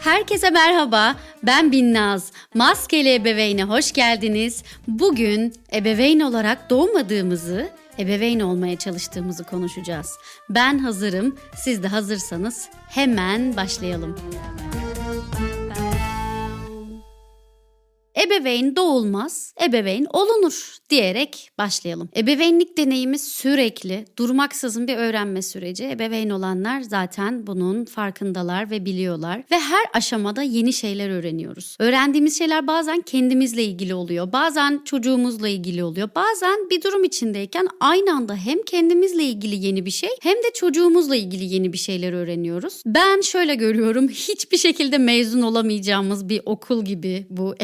Herkese merhaba. Ben Binnaz. Maskeli ebeveyne hoş geldiniz. Bugün ebeveyn olarak doğmadığımızı, ebeveyn olmaya çalıştığımızı konuşacağız. Ben hazırım. Siz de hazırsanız hemen başlayalım. Ebeveyn doğulmaz, ebeveyn olunur diyerek başlayalım. Ebeveynlik deneyimi sürekli, durmaksızın bir öğrenme süreci. Ebeveyn olanlar zaten bunun farkındalar ve biliyorlar. Ve her aşamada yeni şeyler öğreniyoruz. Öğrendiğimiz şeyler bazen kendimizle ilgili oluyor, bazen çocuğumuzla ilgili oluyor. Bazen bir durum içindeyken aynı anda hem kendimizle ilgili yeni bir şey hem de çocuğumuzla ilgili yeni bir şeyler öğreniyoruz. Ben şöyle görüyorum, hiçbir şekilde mezun olamayacağımız bir okul gibi bu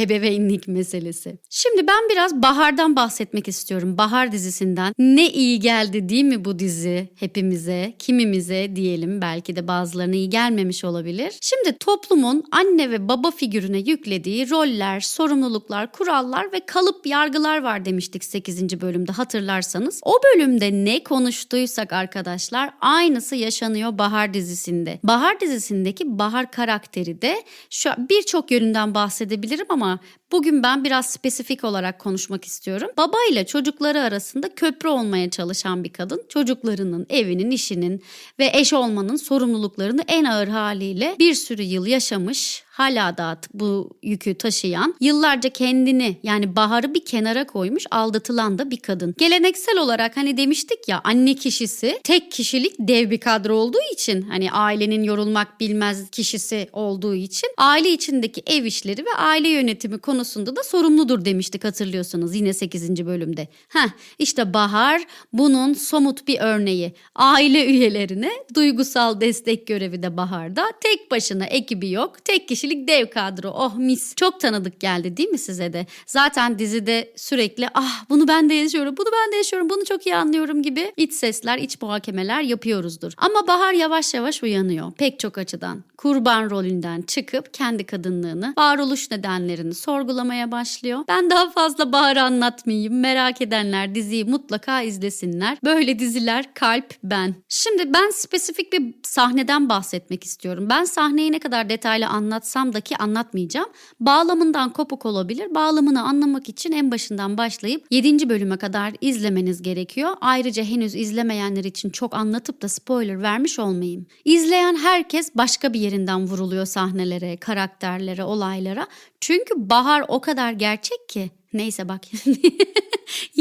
ebeveynlik meselesi. Şimdi ben biraz Bahar'dan bahsetmek istiyorum. Bahar dizisinden. Ne iyi geldi değil mi bu dizi hepimize, kimimize diyelim. Belki de bazılarına iyi gelmemiş olabilir. Şimdi toplumun anne ve baba figürüne yüklediği roller, sorumluluklar, kurallar ve kalıp yargılar var demiştik 8. bölümde hatırlarsanız. O bölümde ne konuştuysak arkadaşlar aynısı yaşanıyor Bahar dizisinde. Bahar dizisindeki Bahar karakteri de şu birçok yönünden bahsedebilirim ama Bugün ben biraz spesifik olarak konuşmak istiyorum. Baba ile çocukları arasında köprü olmaya çalışan bir kadın. Çocuklarının, evinin, işinin ve eş olmanın sorumluluklarını en ağır haliyle bir sürü yıl yaşamış, hala da bu yükü taşıyan, yıllarca kendini yani Bahar'ı bir kenara koymuş, aldatılan da bir kadın. Geleneksel olarak hani demiştik ya anne kişisi tek kişilik dev bir kadro olduğu için hani ailenin yorulmak bilmez kişisi olduğu için aile içindeki ev işleri ve aile yönetimi konusunda da sorumludur demiştik hatırlıyorsanız yine 8. bölümde. Heh işte Bahar bunun somut bir örneği. Aile üyelerine duygusal destek görevi de Bahar'da. Tek başına ekibi yok. Tek kişilik dev kadro. Oh mis. Çok tanıdık geldi değil mi size de? Zaten dizide sürekli ah bunu ben de yaşıyorum, bunu ben de yaşıyorum, bunu çok iyi anlıyorum gibi iç sesler, iç muhakemeler yapıyoruzdur. Ama Bahar yavaş yavaş uyanıyor pek çok açıdan. Kurban rolünden çıkıp kendi kadınlığını, varoluş nedenlerini sorgulamaya başlıyor. Ben daha fazla Bahar'ı anlatmayayım. Merak edenler diziyi mutlaka izlesinler. Böyle diziler kalp ben. Şimdi ben spesifik bir sahneden bahsetmek istiyorum. Ben sahneyi ne kadar detaylı anlatsam da ki anlatmayacağım. Bağlamından kopuk olabilir. Bağlamını anlamak için en başından başlayıp 7. bölüme kadar izlemeniz gerekiyor. Ayrıca henüz izlemeyenler için çok anlatıp da spoiler vermiş olmayayım. İzleyen herkes başka bir yerinden vuruluyor sahnelere, karakterlere, olaylara. Çünkü Bahar o kadar gerçek ki. Neyse bak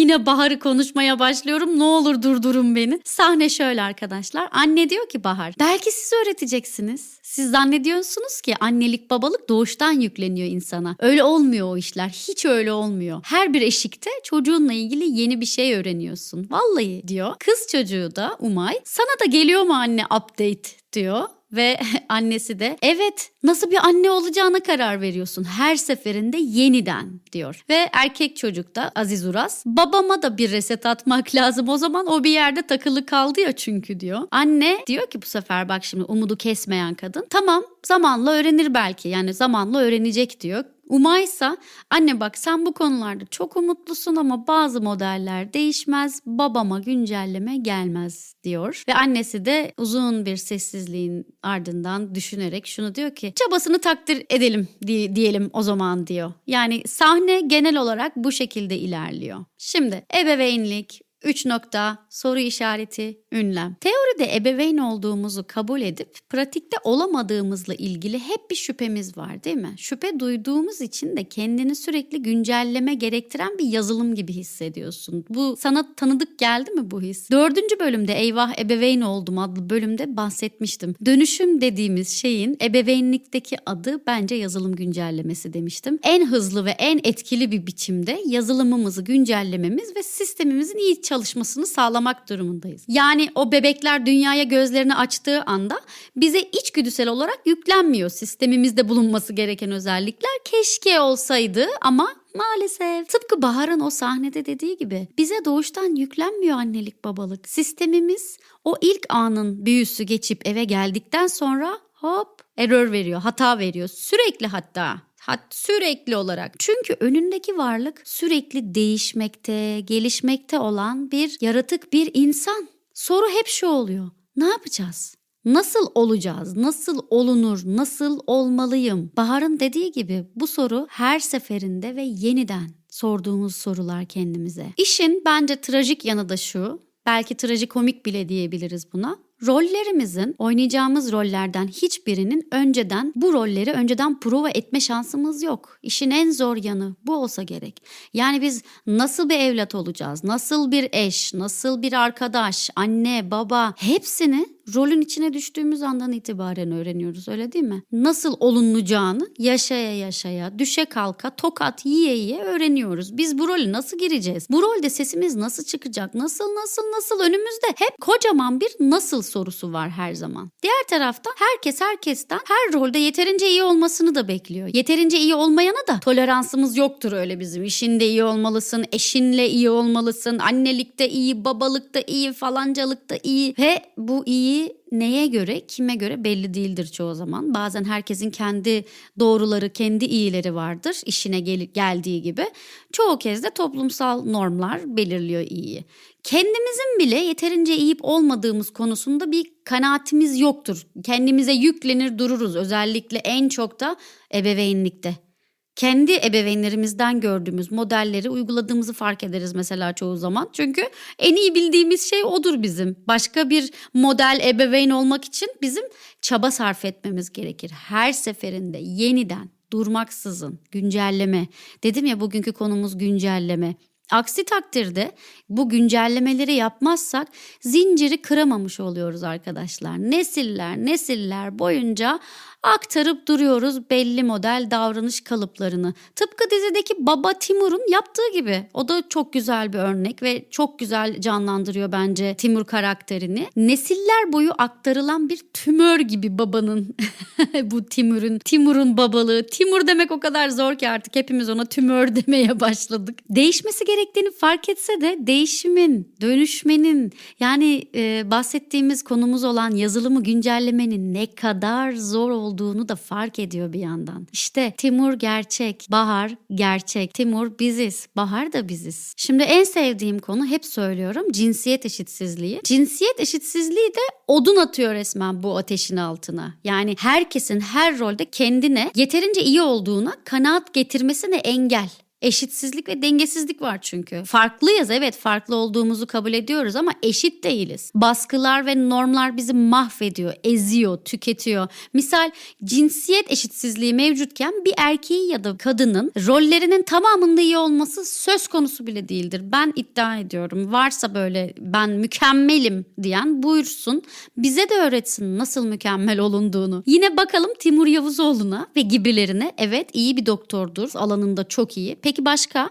Yine Bahar'ı konuşmaya başlıyorum. Ne olur durdurun beni. Sahne şöyle arkadaşlar. Anne diyor ki Bahar, belki siz öğreteceksiniz. Siz zannediyorsunuz ki annelik babalık doğuştan yükleniyor insana. Öyle olmuyor o işler. Hiç öyle olmuyor. Her bir eşikte çocuğunla ilgili yeni bir şey öğreniyorsun. Vallahi diyor. Kız çocuğu da Umay sana da geliyor mu anne update diyor ve annesi de evet nasıl bir anne olacağına karar veriyorsun her seferinde yeniden diyor. Ve erkek çocuk da Aziz Uras babama da bir reset atmak lazım o zaman o bir yerde takılı kaldı ya çünkü diyor. Anne diyor ki bu sefer bak şimdi umudu kesmeyen kadın tamam zamanla öğrenir belki yani zamanla öğrenecek diyor. Umaysa anne bak sen bu konularda çok umutlusun ama bazı modeller değişmez babama güncelleme gelmez diyor. Ve annesi de uzun bir sessizliğin ardından düşünerek şunu diyor ki çabasını takdir edelim diyelim o zaman diyor. Yani sahne genel olarak bu şekilde ilerliyor. Şimdi ebeveynlik, 3 nokta, soru işareti, ünlem. Teoride ebeveyn olduğumuzu kabul edip pratikte olamadığımızla ilgili hep bir şüphemiz var değil mi? Şüphe duyduğumuz için de kendini sürekli güncelleme gerektiren bir yazılım gibi hissediyorsun. Bu sana tanıdık geldi mi bu his? Dördüncü bölümde Eyvah Ebeveyn Oldum adlı bölümde bahsetmiştim. Dönüşüm dediğimiz şeyin ebeveynlikteki adı bence yazılım güncellemesi demiştim. En hızlı ve en etkili bir biçimde yazılımımızı güncellememiz ve sistemimizin iyi çalışmasını sağlamak durumundayız. Yani o bebekler dünyaya gözlerini açtığı anda bize içgüdüsel olarak yüklenmiyor sistemimizde bulunması gereken özellikler. Keşke olsaydı ama Maalesef. Tıpkı Bahar'ın o sahnede dediği gibi bize doğuştan yüklenmiyor annelik babalık. Sistemimiz o ilk anın büyüsü geçip eve geldikten sonra hop error veriyor, hata veriyor. Sürekli hatta Hat sürekli olarak. Çünkü önündeki varlık sürekli değişmekte, gelişmekte olan bir yaratık, bir insan. Soru hep şu oluyor. Ne yapacağız? Nasıl olacağız? Nasıl olunur? Nasıl olmalıyım? Bahar'ın dediği gibi bu soru her seferinde ve yeniden sorduğumuz sorular kendimize. İşin bence trajik yanı da şu. Belki trajikomik bile diyebiliriz buna. Rollerimizin, oynayacağımız rollerden hiçbirinin önceden bu rolleri önceden prova etme şansımız yok. İşin en zor yanı bu olsa gerek. Yani biz nasıl bir evlat olacağız? Nasıl bir eş? Nasıl bir arkadaş? Anne, baba hepsini rolün içine düştüğümüz andan itibaren öğreniyoruz öyle değil mi? Nasıl olunacağını yaşaya yaşaya, düşe kalka, tokat yiye yiye öğreniyoruz. Biz bu rolü nasıl gireceğiz? Bu rolde sesimiz nasıl çıkacak? Nasıl nasıl nasıl önümüzde hep kocaman bir nasıl sorusu var her zaman. Diğer tarafta herkes herkesten her rolde yeterince iyi olmasını da bekliyor. Yeterince iyi olmayana da toleransımız yoktur öyle bizim. İşinde iyi olmalısın, eşinle iyi olmalısın, annelikte iyi, babalıkta iyi, falancalıkta iyi ve bu iyi neye göre, kime göre belli değildir çoğu zaman. Bazen herkesin kendi doğruları, kendi iyileri vardır işine gel- geldiği gibi. Çoğu kez de toplumsal normlar belirliyor iyiyi. Kendimizin bile yeterince iyi olmadığımız konusunda bir kanaatimiz yoktur. Kendimize yüklenir dururuz özellikle en çok da ebeveynlikte kendi ebeveynlerimizden gördüğümüz modelleri uyguladığımızı fark ederiz mesela çoğu zaman. Çünkü en iyi bildiğimiz şey odur bizim. Başka bir model ebeveyn olmak için bizim çaba sarf etmemiz gerekir. Her seferinde yeniden durmaksızın güncelleme. Dedim ya bugünkü konumuz güncelleme. Aksi takdirde bu güncellemeleri yapmazsak zinciri kıramamış oluyoruz arkadaşlar. Nesiller nesiller boyunca aktarıp duruyoruz belli model davranış kalıplarını. Tıpkı dizideki Baba Timur'un yaptığı gibi. O da çok güzel bir örnek ve çok güzel canlandırıyor bence Timur karakterini. Nesiller boyu aktarılan bir tümör gibi babanın bu Timur'un Timur'un babalığı. Timur demek o kadar zor ki artık hepimiz ona tümör demeye başladık. Değişmesi gerektiğini fark etse de değişimin, dönüşmenin yani e, bahsettiğimiz konumuz olan yazılımı güncellemenin ne kadar zor olduğunu da fark ediyor bir yandan. İşte Timur gerçek, Bahar gerçek. Timur biziz, Bahar da biziz. Şimdi en sevdiğim konu hep söylüyorum cinsiyet eşitsizliği. Cinsiyet eşitsizliği de odun atıyor resmen bu ateşin altına. Yani herkesin her rolde kendine yeterince iyi olduğuna kanaat getirmesine engel. Eşitsizlik ve dengesizlik var çünkü. Farklıyız evet farklı olduğumuzu kabul ediyoruz ama eşit değiliz. Baskılar ve normlar bizi mahvediyor, eziyor, tüketiyor. Misal cinsiyet eşitsizliği mevcutken bir erkeği ya da kadının rollerinin tamamında iyi olması söz konusu bile değildir. Ben iddia ediyorum. Varsa böyle ben mükemmelim diyen buyursun. Bize de öğretsin nasıl mükemmel olunduğunu. Yine bakalım Timur Yavuzoğlu'na ve gibilerine. Evet iyi bir doktordur. Alanında çok iyi. Peki başka?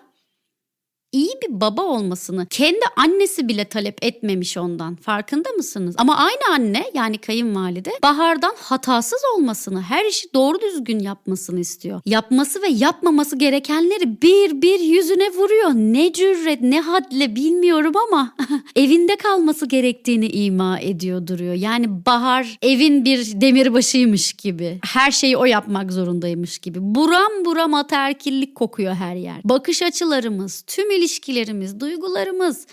İyi bir baba olmasını kendi annesi bile talep etmemiş ondan. Farkında mısınız? Ama aynı anne yani kayınvalide Bahar'dan hatasız olmasını, her işi doğru düzgün yapmasını istiyor. Yapması ve yapmaması gerekenleri bir bir yüzüne vuruyor. Ne cüret, ne hadle bilmiyorum ama evinde kalması gerektiğini ima ediyor duruyor. Yani Bahar evin bir demirbaşıymış gibi. Her şeyi o yapmak zorundaymış gibi. Buram buram ataerkillik kokuyor her yer. Bakış açılarımız, tüm ilişkilerimiz, duygularımız,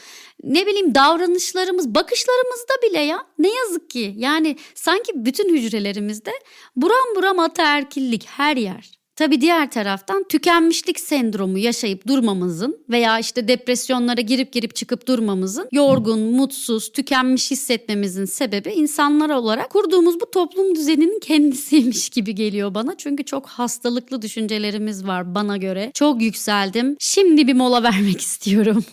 ne bileyim davranışlarımız, bakışlarımızda bile ya ne yazık ki. Yani sanki bütün hücrelerimizde buram buram ataerkillik her yer. Tabii diğer taraftan tükenmişlik sendromu yaşayıp durmamızın veya işte depresyonlara girip girip çıkıp durmamızın yorgun, mutsuz, tükenmiş hissetmemizin sebebi insanlar olarak kurduğumuz bu toplum düzeninin kendisiymiş gibi geliyor bana. Çünkü çok hastalıklı düşüncelerimiz var bana göre. Çok yükseldim. Şimdi bir mola vermek istiyorum.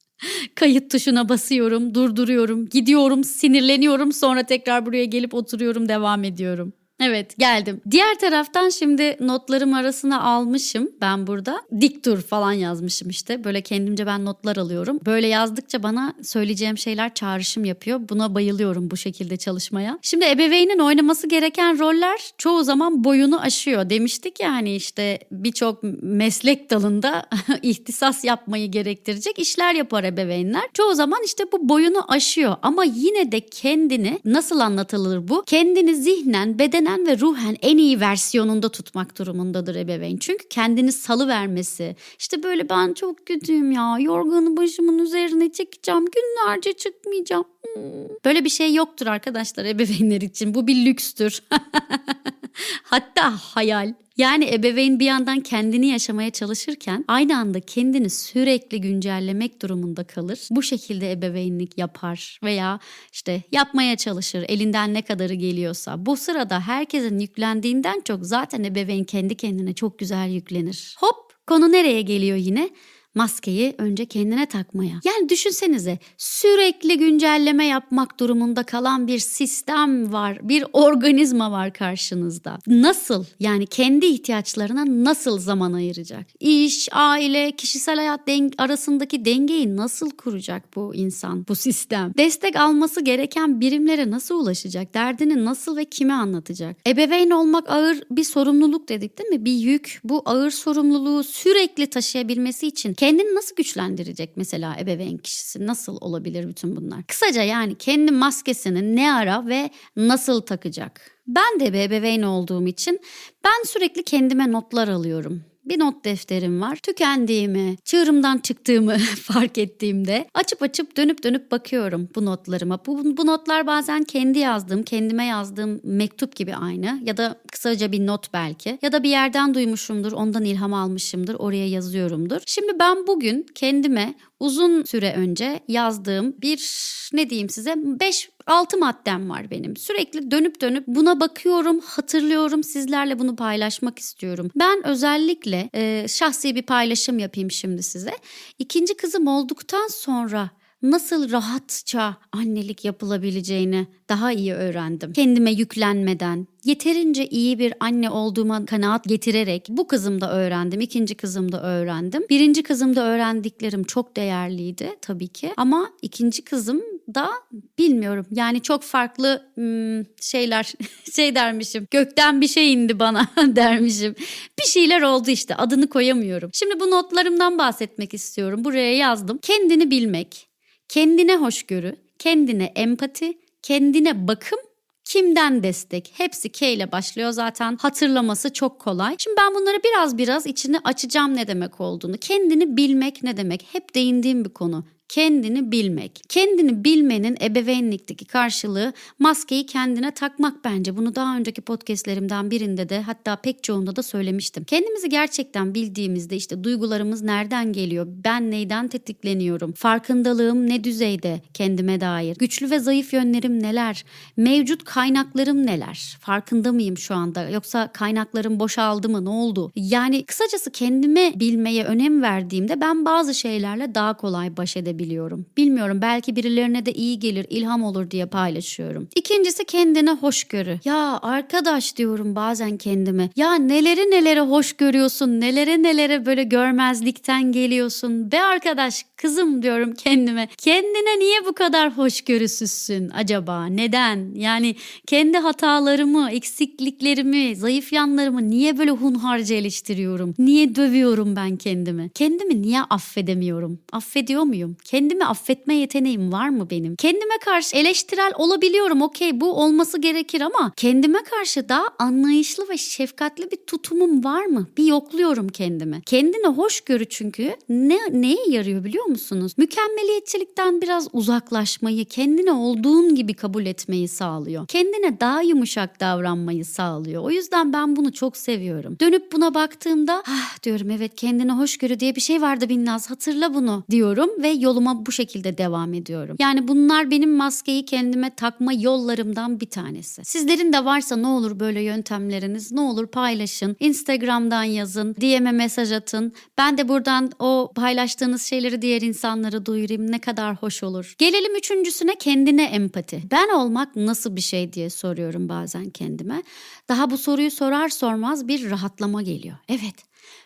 Kayıt tuşuna basıyorum, durduruyorum, gidiyorum, sinirleniyorum, sonra tekrar buraya gelip oturuyorum, devam ediyorum. Evet geldim. Diğer taraftan şimdi notlarım arasına almışım ben burada. Dik dur falan yazmışım işte. Böyle kendimce ben notlar alıyorum. Böyle yazdıkça bana söyleyeceğim şeyler çağrışım yapıyor. Buna bayılıyorum bu şekilde çalışmaya. Şimdi ebeveynin oynaması gereken roller çoğu zaman boyunu aşıyor. Demiştik ya hani işte birçok meslek dalında ihtisas yapmayı gerektirecek işler yapar ebeveynler. Çoğu zaman işte bu boyunu aşıyor ama yine de kendini nasıl anlatılır bu? Kendini zihnen, bedenen bedenen ve ruhen en iyi versiyonunda tutmak durumundadır ebeveyn. Çünkü kendini salı vermesi. İşte böyle ben çok kötüyüm ya. Yorganı başımın üzerine çekeceğim. Günlerce çıkmayacağım. Hmm. Böyle bir şey yoktur arkadaşlar ebeveynler için. Bu bir lükstür. Hatta hayal. Yani ebeveyn bir yandan kendini yaşamaya çalışırken aynı anda kendini sürekli güncellemek durumunda kalır. Bu şekilde ebeveynlik yapar veya işte yapmaya çalışır elinden ne kadarı geliyorsa. Bu sırada herkesin yüklendiğinden çok zaten ebeveyn kendi kendine çok güzel yüklenir. Hop konu nereye geliyor yine? Maskeyi önce kendine takmaya. Yani düşünsenize sürekli güncelleme yapmak durumunda kalan bir sistem var, bir organizma var karşınızda. Nasıl yani kendi ihtiyaçlarına nasıl zaman ayıracak? İş, aile, kişisel hayat deng arasındaki dengeyi nasıl kuracak bu insan, bu sistem? Destek alması gereken birimlere nasıl ulaşacak? Derdini nasıl ve kime anlatacak? Ebeveyn olmak ağır bir sorumluluk dedik değil mi? Bir yük. Bu ağır sorumluluğu sürekli taşıyabilmesi için kendini nasıl güçlendirecek mesela ebeveyn kişisi? Nasıl olabilir bütün bunlar? Kısaca yani kendi maskesini ne ara ve nasıl takacak? Ben de bir ebeveyn olduğum için ben sürekli kendime notlar alıyorum bir not defterim var. Tükendiğimi, çığırımdan çıktığımı fark ettiğimde açıp açıp dönüp dönüp bakıyorum bu notlarıma. Bu, bu notlar bazen kendi yazdığım, kendime yazdığım mektup gibi aynı ya da kısaca bir not belki ya da bir yerden duymuşumdur, ondan ilham almışımdır, oraya yazıyorumdur. Şimdi ben bugün kendime uzun süre önce yazdığım bir ne diyeyim size 5 6 maddem var benim. Sürekli dönüp dönüp buna bakıyorum, hatırlıyorum. Sizlerle bunu paylaşmak istiyorum. Ben özellikle e, şahsi bir paylaşım yapayım şimdi size. İkinci kızım olduktan sonra nasıl rahatça annelik yapılabileceğini daha iyi öğrendim. Kendime yüklenmeden, yeterince iyi bir anne olduğuma kanaat getirerek bu kızımda öğrendim, ikinci kızımda öğrendim. Birinci kızımda öğrendiklerim çok değerliydi tabii ki ama ikinci kızım da bilmiyorum. Yani çok farklı hmm, şeyler şey dermişim. Gökten bir şey indi bana dermişim. Bir şeyler oldu işte adını koyamıyorum. Şimdi bu notlarımdan bahsetmek istiyorum. Buraya yazdım. Kendini bilmek, kendine hoşgörü, kendine empati, kendine bakım Kimden destek? Hepsi K ile başlıyor zaten. Hatırlaması çok kolay. Şimdi ben bunları biraz biraz içini açacağım ne demek olduğunu. Kendini bilmek ne demek? Hep değindiğim bir konu kendini bilmek. Kendini bilmenin ebeveynlikteki karşılığı maskeyi kendine takmak bence. Bunu daha önceki podcastlerimden birinde de hatta pek çoğunda da söylemiştim. Kendimizi gerçekten bildiğimizde işte duygularımız nereden geliyor? Ben neyden tetikleniyorum? Farkındalığım ne düzeyde kendime dair? Güçlü ve zayıf yönlerim neler? Mevcut kaynaklarım neler? Farkında mıyım şu anda? Yoksa kaynaklarım boşaldı mı? Ne oldu? Yani kısacası kendime bilmeye önem verdiğimde ben bazı şeylerle daha kolay baş edebiliyorum biliyorum. Bilmiyorum belki birilerine de iyi gelir, ilham olur diye paylaşıyorum. İkincisi kendine hoşgörü. Ya arkadaş diyorum bazen kendime. Ya neleri neleri hoş görüyorsun, nelere nelere böyle görmezlikten geliyorsun. Be arkadaş kızım diyorum kendime. Kendine niye bu kadar hoşgörüsüzsün acaba? Neden? Yani kendi hatalarımı, eksikliklerimi, zayıf yanlarımı niye böyle hunharca eleştiriyorum? Niye dövüyorum ben kendimi? Kendimi niye affedemiyorum? Affediyor muyum? Kendimi affetme yeteneğim var mı benim? Kendime karşı eleştirel olabiliyorum. Okey bu olması gerekir ama kendime karşı daha anlayışlı ve şefkatli bir tutumum var mı? Bir yokluyorum kendimi. Kendine hoşgörü çünkü ne neye yarıyor biliyor musunuz? Mükemmeliyetçilikten biraz uzaklaşmayı, kendine olduğun gibi kabul etmeyi sağlıyor. Kendine daha yumuşak davranmayı sağlıyor. O yüzden ben bunu çok seviyorum. Dönüp buna baktığımda ah diyorum evet kendine hoşgörü diye bir şey vardı Binnaz hatırla bunu diyorum ve yolum yoluma bu şekilde devam ediyorum. Yani bunlar benim maskeyi kendime takma yollarımdan bir tanesi. Sizlerin de varsa ne olur böyle yöntemleriniz ne olur paylaşın. Instagram'dan yazın, DM'e mesaj atın. Ben de buradan o paylaştığınız şeyleri diğer insanlara duyurayım. Ne kadar hoş olur. Gelelim üçüncüsüne kendine empati. Ben olmak nasıl bir şey diye soruyorum bazen kendime. Daha bu soruyu sorar sormaz bir rahatlama geliyor. Evet.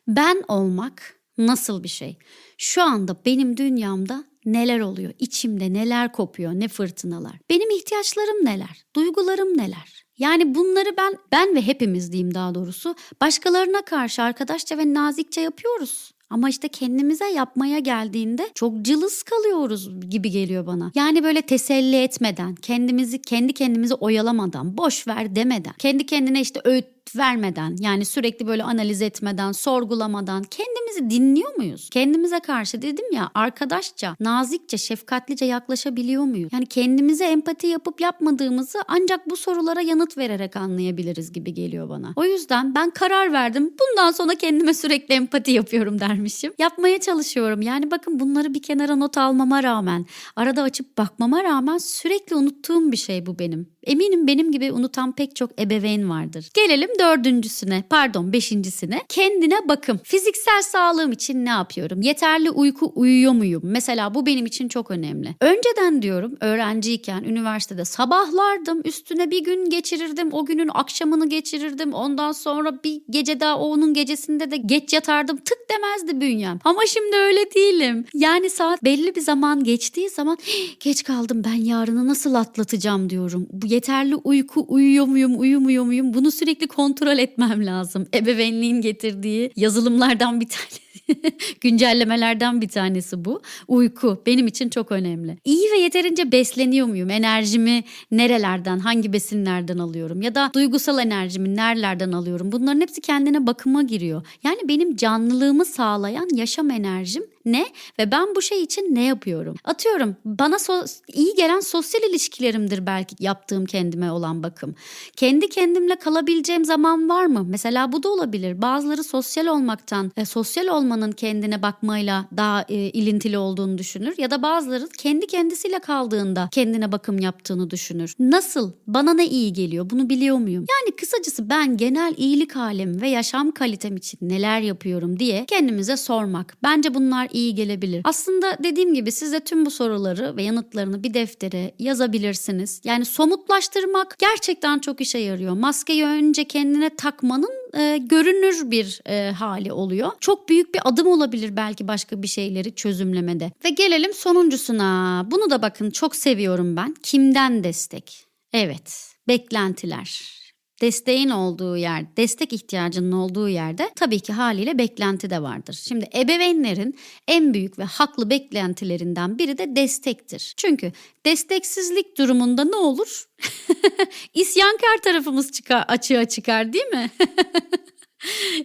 Ben olmak nasıl bir şey? Şu anda benim dünyamda neler oluyor? İçimde neler kopuyor? Ne fırtınalar? Benim ihtiyaçlarım neler? Duygularım neler? Yani bunları ben ben ve hepimiz diyeyim daha doğrusu başkalarına karşı arkadaşça ve nazikçe yapıyoruz. Ama işte kendimize yapmaya geldiğinde çok cılız kalıyoruz gibi geliyor bana. Yani böyle teselli etmeden, kendimizi kendi kendimizi oyalamadan, boş ver demeden, kendi kendine işte öğüt vermeden yani sürekli böyle analiz etmeden, sorgulamadan kendimizi dinliyor muyuz? Kendimize karşı dedim ya arkadaşça, nazikçe, şefkatlice yaklaşabiliyor muyuz? Yani kendimize empati yapıp yapmadığımızı ancak bu sorulara yanıt vererek anlayabiliriz gibi geliyor bana. O yüzden ben karar verdim. Bundan sonra kendime sürekli empati yapıyorum dermişim. Yapmaya çalışıyorum. Yani bakın bunları bir kenara not almama rağmen, arada açıp bakmama rağmen sürekli unuttuğum bir şey bu benim. Eminim benim gibi unutan pek çok ebeveyn vardır. Gelelim dördüncüsüne, pardon beşincisine. Kendine bakım. Fiziksel sağlığım için ne yapıyorum? Yeterli uyku uyuyor muyum? Mesela bu benim için çok önemli. Önceden diyorum öğrenciyken üniversitede sabahlardım. Üstüne bir gün geçirirdim. O günün akşamını geçirirdim. Ondan sonra bir gece daha onun gecesinde de geç yatardım. Tık demezdi bünyem. Ama şimdi öyle değilim. Yani saat belli bir zaman geçtiği zaman geç kaldım ben yarını nasıl atlatacağım diyorum. Bu yeterli uyku uyuyor muyum uyumuyor muyum bunu sürekli kontrol etmem lazım. Ebeveynliğin getirdiği yazılımlardan bir tanesi. Güncellemelerden bir tanesi bu. Uyku benim için çok önemli. İyi ve yeterince besleniyor muyum? Enerjimi nerelerden, hangi besinlerden alıyorum? Ya da duygusal enerjimi nerelerden alıyorum? Bunların hepsi kendine bakıma giriyor. Yani benim canlılığımı sağlayan yaşam enerjim ne ve ben bu şey için ne yapıyorum? Atıyorum bana so- iyi gelen sosyal ilişkilerimdir belki yaptığım kendime olan bakım. Kendi kendimle kalabileceğim zaman var mı? Mesela bu da olabilir. Bazıları sosyal olmaktan, e, sosyal olmanın kendine bakmayla daha e, ilintili olduğunu düşünür ya da bazıları kendi kendisiyle kaldığında kendine bakım yaptığını düşünür. Nasıl? Bana ne iyi geliyor? Bunu biliyor muyum? Yani kısacası ben genel iyilik halim ve yaşam kalitem için neler yapıyorum diye kendimize sormak. Bence bunlar iyi gelebilir. Aslında dediğim gibi siz de tüm bu soruları ve yanıtlarını bir deftere yazabilirsiniz. Yani somutlaştırmak gerçekten çok işe yarıyor. Maskeyi önce kendine takmanın e, görünür bir e, hali oluyor. Çok büyük bir adım olabilir belki başka bir şeyleri çözümlemede. Ve gelelim sonuncusuna. Bunu da bakın çok seviyorum ben. Kimden destek? Evet, beklentiler. Desteğin olduğu yer, destek ihtiyacının olduğu yerde tabii ki haliyle beklenti de vardır. Şimdi ebeveynlerin en büyük ve haklı beklentilerinden biri de destektir. Çünkü desteksizlik durumunda ne olur? İsyankar tarafımız çıkar, açığa çıkar değil mi?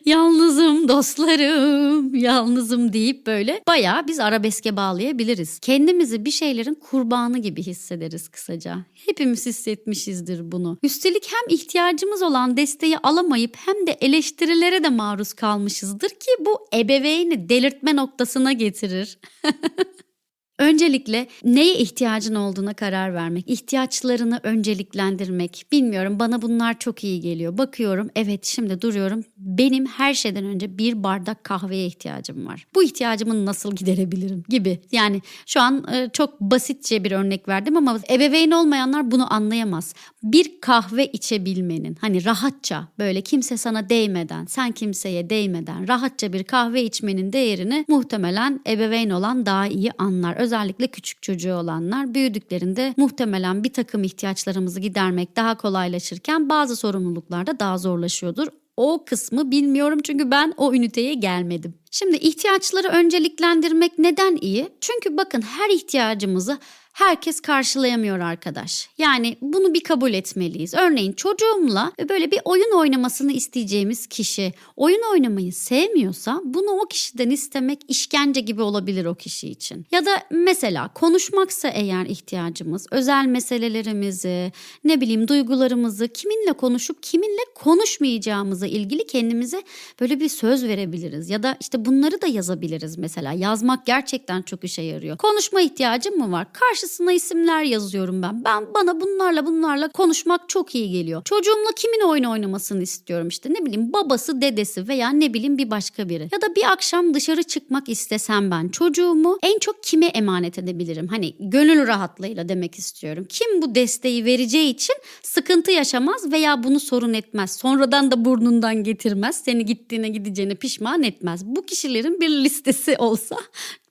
yalnızım dostlarım, yalnızım deyip böyle bayağı biz arabeske bağlayabiliriz. Kendimizi bir şeylerin kurbanı gibi hissederiz kısaca. Hepimiz hissetmişizdir bunu. Üstelik hem ihtiyacımız olan desteği alamayıp hem de eleştirilere de maruz kalmışızdır ki bu ebeveyni delirtme noktasına getirir. Öncelikle neye ihtiyacın olduğuna karar vermek, ihtiyaçlarını önceliklendirmek. Bilmiyorum bana bunlar çok iyi geliyor. Bakıyorum evet şimdi duruyorum. Benim her şeyden önce bir bardak kahveye ihtiyacım var. Bu ihtiyacımı nasıl giderebilirim gibi. Yani şu an e, çok basitçe bir örnek verdim ama ebeveyn olmayanlar bunu anlayamaz. Bir kahve içebilmenin hani rahatça böyle kimse sana değmeden, sen kimseye değmeden rahatça bir kahve içmenin değerini muhtemelen ebeveyn olan daha iyi anlar özellikle küçük çocuğu olanlar büyüdüklerinde muhtemelen bir takım ihtiyaçlarımızı gidermek daha kolaylaşırken bazı sorumluluklar da daha zorlaşıyordur. O kısmı bilmiyorum çünkü ben o üniteye gelmedim. Şimdi ihtiyaçları önceliklendirmek neden iyi? Çünkü bakın her ihtiyacımızı herkes karşılayamıyor arkadaş. Yani bunu bir kabul etmeliyiz. Örneğin çocuğumla böyle bir oyun oynamasını isteyeceğimiz kişi oyun oynamayı sevmiyorsa bunu o kişiden istemek işkence gibi olabilir o kişi için. Ya da mesela konuşmaksa eğer ihtiyacımız özel meselelerimizi ne bileyim duygularımızı kiminle konuşup kiminle konuşmayacağımıza ilgili kendimize böyle bir söz verebiliriz. Ya da işte bunları da yazabiliriz mesela. Yazmak gerçekten çok işe yarıyor. Konuşma ihtiyacım mı var? Karşısına isimler yazıyorum ben. Ben bana bunlarla bunlarla konuşmak çok iyi geliyor. Çocuğumla kimin oyun oynamasını istiyorum işte ne bileyim babası, dedesi veya ne bileyim bir başka biri. Ya da bir akşam dışarı çıkmak istesem ben çocuğumu en çok kime emanet edebilirim? Hani gönül rahatlığıyla demek istiyorum. Kim bu desteği vereceği için sıkıntı yaşamaz veya bunu sorun etmez. Sonradan da burnundan getirmez. Seni gittiğine gideceğine pişman etmez. Bu kişilerin bir listesi olsa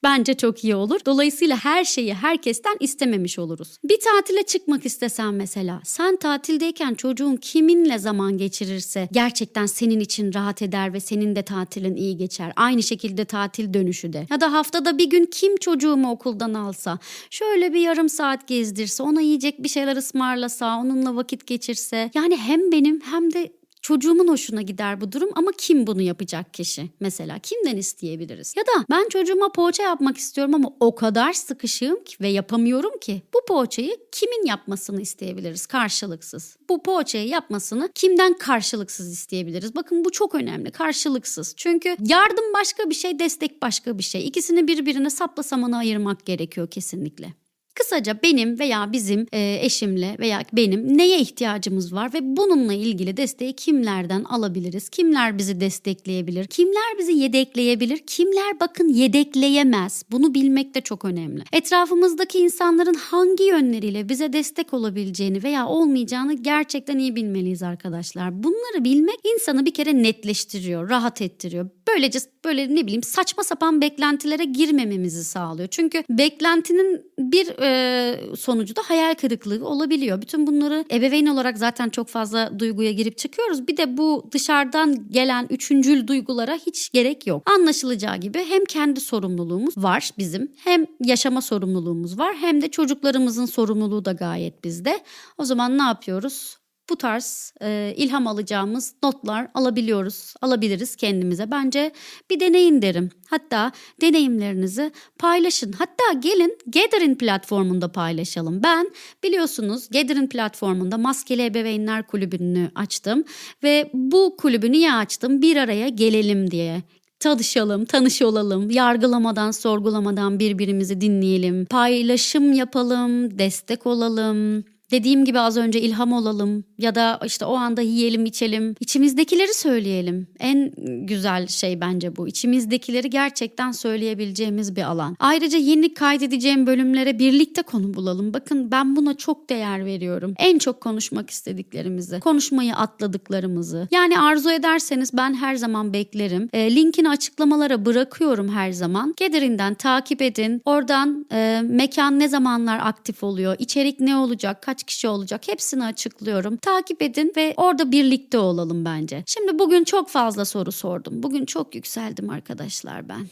bence çok iyi olur. Dolayısıyla her şeyi herkesten istememiş oluruz. Bir tatile çıkmak istesen mesela sen tatildeyken çocuğun kiminle zaman geçirirse gerçekten senin için rahat eder ve senin de tatilin iyi geçer. Aynı şekilde tatil dönüşü de. Ya da haftada bir gün kim çocuğumu okuldan alsa, şöyle bir yarım saat gezdirse, ona yiyecek bir şeyler ısmarlasa, onunla vakit geçirse. Yani hem benim hem de Çocuğumun hoşuna gider bu durum ama kim bunu yapacak kişi? Mesela kimden isteyebiliriz? Ya da ben çocuğuma poğaça yapmak istiyorum ama o kadar sıkışığım ki ve yapamıyorum ki. Bu poğaçayı kimin yapmasını isteyebiliriz karşılıksız? Bu poğaçayı yapmasını kimden karşılıksız isteyebiliriz? Bakın bu çok önemli. Karşılıksız. Çünkü yardım başka bir şey, destek başka bir şey. İkisini birbirine sapla samana ayırmak gerekiyor kesinlikle. Kısaca benim veya bizim e, eşimle veya benim neye ihtiyacımız var ve bununla ilgili desteği kimlerden alabiliriz? Kimler bizi destekleyebilir? Kimler bizi yedekleyebilir? Kimler bakın yedekleyemez? Bunu bilmek de çok önemli. Etrafımızdaki insanların hangi yönleriyle bize destek olabileceğini veya olmayacağını gerçekten iyi bilmeliyiz arkadaşlar. Bunları bilmek insanı bir kere netleştiriyor, rahat ettiriyor. Böylece böyle ne bileyim saçma sapan beklentilere girmememizi sağlıyor. Çünkü beklentinin bir e, sonucu da hayal kırıklığı olabiliyor. Bütün bunları ebeveyn olarak zaten çok fazla duyguya girip çıkıyoruz. Bir de bu dışarıdan gelen üçüncül duygulara hiç gerek yok. Anlaşılacağı gibi hem kendi sorumluluğumuz var bizim hem yaşama sorumluluğumuz var hem de çocuklarımızın sorumluluğu da gayet bizde. O zaman ne yapıyoruz? Bu tarz e, ilham alacağımız notlar alabiliyoruz, alabiliriz kendimize. Bence bir deneyin derim. Hatta deneyimlerinizi paylaşın. Hatta gelin Gatherin platformunda paylaşalım. Ben biliyorsunuz Gatherin platformunda Maskeli Ebeveynler Kulübü'nü açtım ve bu kulübü niye açtım? Bir araya gelelim diye tanışalım, tanış olalım, yargılamadan, sorgulamadan birbirimizi dinleyelim, paylaşım yapalım, destek olalım. Dediğim gibi az önce ilham olalım ya da işte o anda yiyelim içelim. İçimizdekileri söyleyelim. En güzel şey bence bu. İçimizdekileri gerçekten söyleyebileceğimiz bir alan. Ayrıca yeni kaydedeceğim bölümlere birlikte konu bulalım. Bakın ben buna çok değer veriyorum. En çok konuşmak istediklerimizi, konuşmayı atladıklarımızı. Yani arzu ederseniz ben her zaman beklerim. E, linkini açıklamalara bırakıyorum her zaman. Getherin'den takip edin. Oradan e, mekan ne zamanlar aktif oluyor, içerik ne olacak, kaç kişi olacak hepsini açıklıyorum. Takip edin ve orada birlikte olalım bence. Şimdi bugün çok fazla soru sordum. Bugün çok yükseldim arkadaşlar ben.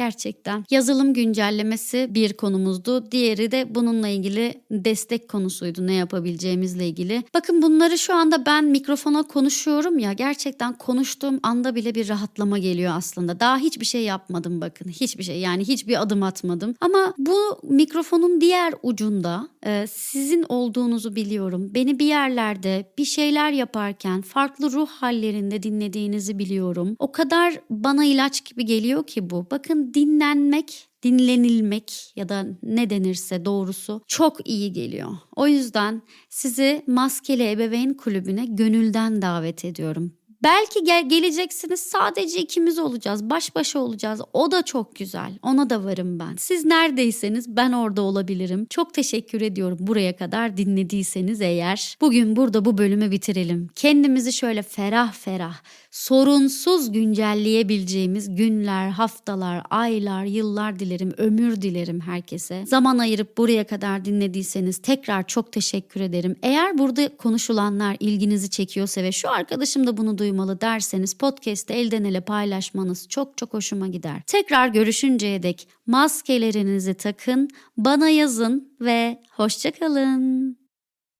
Gerçekten. Yazılım güncellemesi bir konumuzdu. Diğeri de bununla ilgili destek konusuydu ne yapabileceğimizle ilgili. Bakın bunları şu anda ben mikrofona konuşuyorum ya gerçekten konuştuğum anda bile bir rahatlama geliyor aslında. Daha hiçbir şey yapmadım bakın. Hiçbir şey yani hiçbir adım atmadım. Ama bu mikrofonun diğer ucunda e, sizin olduğunuzu biliyorum. Beni bir yerlerde bir şeyler yaparken farklı ruh hallerinde dinlediğinizi biliyorum. O kadar bana ilaç gibi geliyor ki bu. Bakın dinlenmek, dinlenilmek ya da ne denirse doğrusu çok iyi geliyor. O yüzden sizi Maskeli Ebeveyn Kulübü'ne gönülden davet ediyorum. Belki gel geleceksiniz sadece ikimiz olacağız. Baş başa olacağız. O da çok güzel. Ona da varım ben. Siz neredeyseniz ben orada olabilirim. Çok teşekkür ediyorum buraya kadar dinlediyseniz eğer. Bugün burada bu bölümü bitirelim. Kendimizi şöyle ferah ferah, sorunsuz güncelleyebileceğimiz günler, haftalar, aylar, yıllar dilerim, ömür dilerim herkese. Zaman ayırıp buraya kadar dinlediyseniz tekrar çok teşekkür ederim. Eğer burada konuşulanlar ilginizi çekiyorsa ve şu arkadaşım da bunu duymalı derseniz podcast'te elden ele paylaşmanız çok çok hoşuma gider. Tekrar görüşünceye dek maskelerinizi takın, bana yazın ve hoşçakalın.